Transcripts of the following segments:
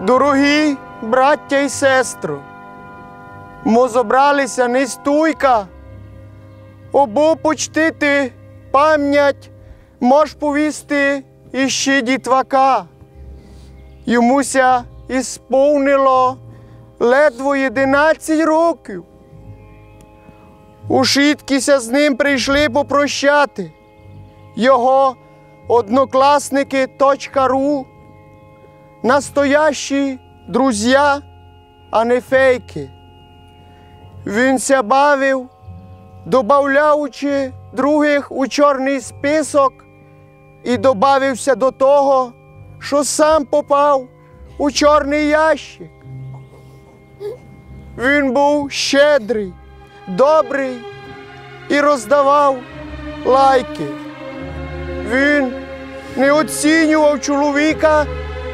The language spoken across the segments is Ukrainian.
Дорогі браття і сестри, ми зібралися не стуйка, обо почтити пам'ять мож повісти іще дітвака. Йомуся ісповнило ледво 11 років. Ушиткися з ним прийшли попрощати. Його однокласники настоящі друзі, а не фейки. Він ся бавив, добавляючи других у чорний список і добавився до того, що сам попав у чорний ящик. Він був щедрий, добрий і роздавав лайки. Він не оцінював чоловіка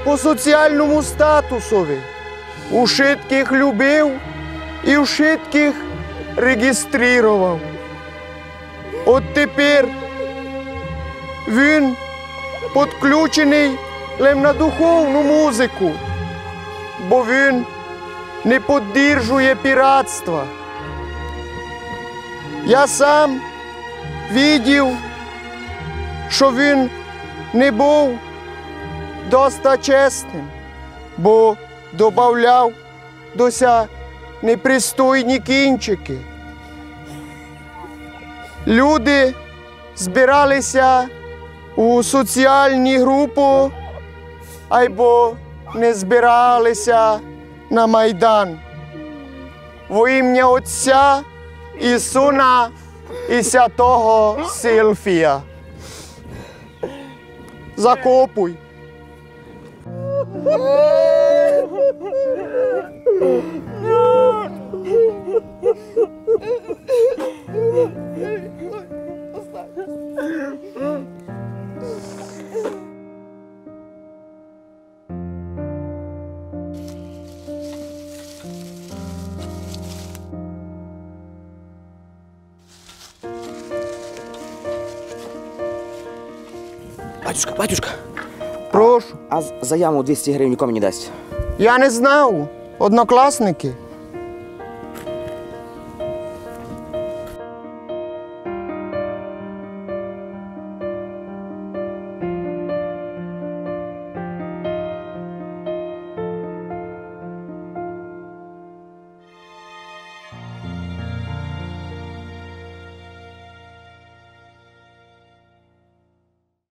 по соціальному статусові. У шитких любив і у шитких реєстрував. От тепер він підключений на духовну музику, бо він не підтримує піратства. Я сам видів, що він не був доста чесним, бо додавав дося непристойні кінчики. Люди збиралися у соціальні групи, або не збиралися на Майдан. Во ім'я Отця і Сина і Святого Сильфія. Закопуй. Батюшка, батюшка, Прошу. а за яму 200 гривень нікому не дасть. Я не знав. Однокласники.